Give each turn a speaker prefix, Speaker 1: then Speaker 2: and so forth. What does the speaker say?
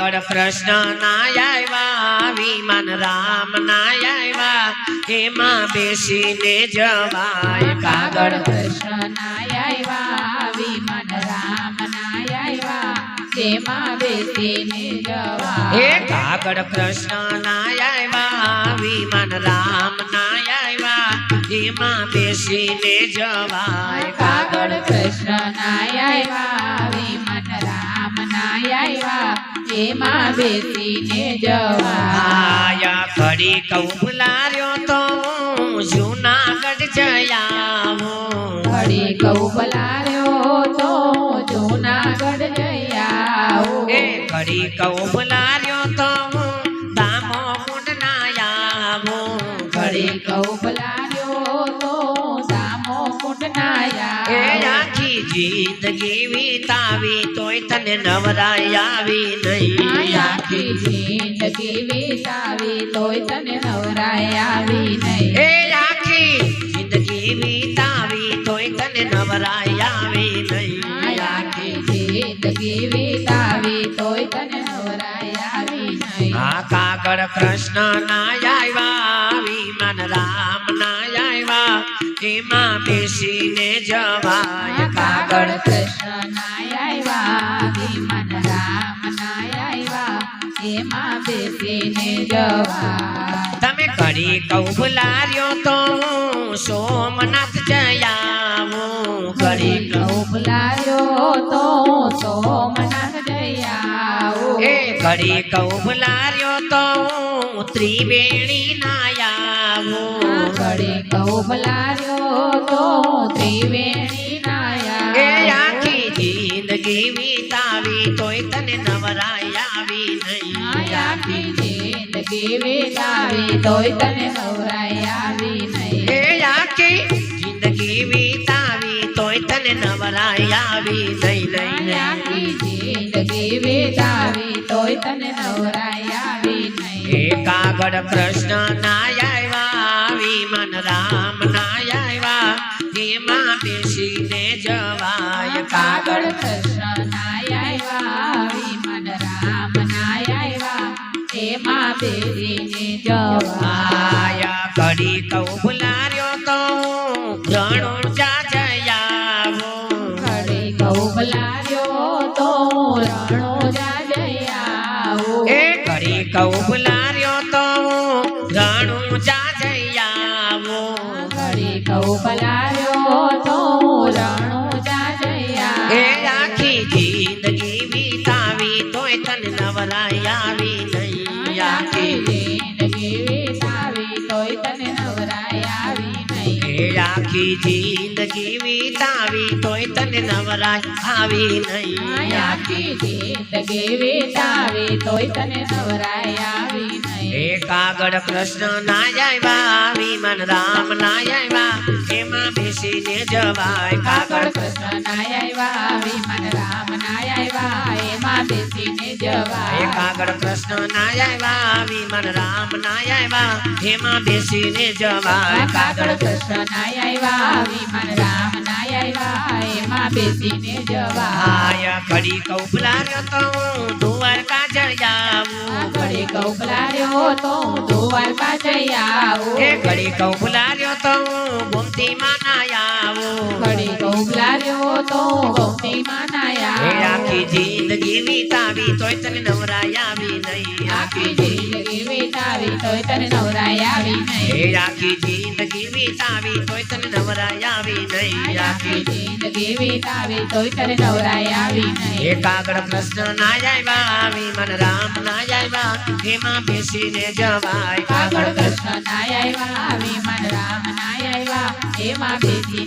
Speaker 1: કાગળ કૃષ્ણ ના આવ્યા વિમાન રામ ના આવ્યા એમાં બેસીને જવાય
Speaker 2: કાગળ. કૃષ્ણ આવ્યા વિમાન રામ આવ્યા તેમાં બેસીને જવા
Speaker 1: હે કાગળ કૃષ્ણ ના આવ્યા વિમાન રામ ના આવ્યા એમાં બેસીને જવાય
Speaker 2: કાગળ કૃષ્ણ આવ્યા વિમન રામ તેમાં બેસીને
Speaker 1: જવાયા. ઘડી કઉ કૌભલાર્યો તો જૂનાગઢ જયાવો
Speaker 2: ઘડી કઉ બલાર્યો તો જૂનાગઢ જયા
Speaker 1: એ ઘડી કૌભલાર્યો તો હું દામો કુંડ ના આવો.
Speaker 2: ઘડી કઉ બલાર્યો
Speaker 1: જિંદગી વિતાવી તોય તને નવરાઈ આવી નહીં.
Speaker 2: આખી જિંદગી વિતાવી તોય તને નવરાઈ આવી નહીં.
Speaker 1: એ આખી જિંદગી વિતાવી તોય તને નવરાય આવી નહીં.
Speaker 2: આખી જિંદગી વિતાવી તોય તને આવી નહીં.
Speaker 1: આ કાગળ કૃષ્ણ ના આવ્યા વિમાન રામ ના આવ્યા એમાં બેસીને જવાય
Speaker 2: કાગળ
Speaker 1: કાગળ
Speaker 2: કૃષ્ણ આવ્યા વિમન રામ આવ્યા એમાં બેસીને જવા
Speaker 1: તમે ઘડી કૌભલાર્યો તો હું સોમનાથ જયાવું ઘડી
Speaker 2: કૌભલાયો તો સોમનાથ જયા
Speaker 1: એ ઘડી કૌભલાર્યો તો હું ત્રિવેણી ના આવું
Speaker 2: ઘડી કૌભલાયો તો ત્રિવેણી
Speaker 1: એ
Speaker 2: નાયા
Speaker 1: આખી જિંદગી વિતાવી તોય તને નવરાય આવી નહીં
Speaker 2: આખી જિંદગી વિતાવી તોય તને નવરાય આવી નહીં
Speaker 1: એ આખી જિંદગી વિતાવી તોય તને નવરાય આવી નહીં નહીં
Speaker 2: આખી
Speaker 1: નહીં
Speaker 2: જિંદગી વિતાવી તોય તને નવરાય આવી નહીં
Speaker 1: એ કાગળ કૃષ્ણ ના આવ્યા વિમાન રામ ના આવ્યા એમાં બેસીને જવાય
Speaker 2: કાગળ
Speaker 1: કાગળ
Speaker 2: કૃષ્ણ આવ્યા વિમન રામ આવ્યા એમાં બેસીને જવા
Speaker 1: આયા ઘડી કૌભલાર્યો તો રણું જા જયાવો
Speaker 2: ઘડી કૌભલાર્યો તો રણો જાજયાઓ
Speaker 1: એ ઘડી કૌભલાર્યો તો
Speaker 2: કૌભલાર્યો તો રણો જાજયા
Speaker 1: એ આખી જિંદગી વિતાવી તોય તને નવરાય આવી નહીં
Speaker 2: આખી જિંદગી વિતાવી તોય તને નવરાય આવી નહીં.
Speaker 1: એ કાગળ કૃષ્ણ ના આવ્યા વિમન રામ ના આવ્યા એમાં બેસીને જવાય
Speaker 2: કાગળ
Speaker 1: કાગળ
Speaker 2: કૃષ્ણ આવ્યા વિમન રામ આવ્યા એમાં બેસીને
Speaker 1: એ
Speaker 2: જવા
Speaker 1: કાગળ કૃષ્ણ ના આવ્યા વિમન રામ ના આવ્યા એમાં બેસીને જવાય
Speaker 2: કાગળ
Speaker 1: કાગળ
Speaker 2: કૃષ્ણ આવ્યા વિમન રામ આવ્યા એમાં બેસીને જવા
Speaker 1: આયા ઘડી કૌપલાર્યો તો હું દ્વારકા આવું
Speaker 2: ઘડી કૌપલાર્યો તો દ્વારકા જઈ આવું.
Speaker 1: એ ઘડી કૌપલાર્યો તો હું ગોમતી માં ના આવું.
Speaker 2: ઘડી તો ગોમતી
Speaker 1: એ
Speaker 2: નાયા
Speaker 1: આખી જિંદગી વિતાવી તોય તને નવરાય આવી નહીં.
Speaker 2: આખી જિંદગી વિતાવી તોય તને નવરાય આવી નહીં
Speaker 1: આખી જિંદગી વિતાવી તોય તને નવરાય આવી નહીં
Speaker 2: આખી જિંદગી વિતાવી તોય તને નવરાય આવી નહીં
Speaker 1: એ કાગળ કૃષ્ણ ના જાય આવી મન રામ ના જાય એમાં બેસીને જવાય.
Speaker 2: કાગળ કૃષ્ણ ના જાય આવી, મન રામ ના જાય એમાં બેસી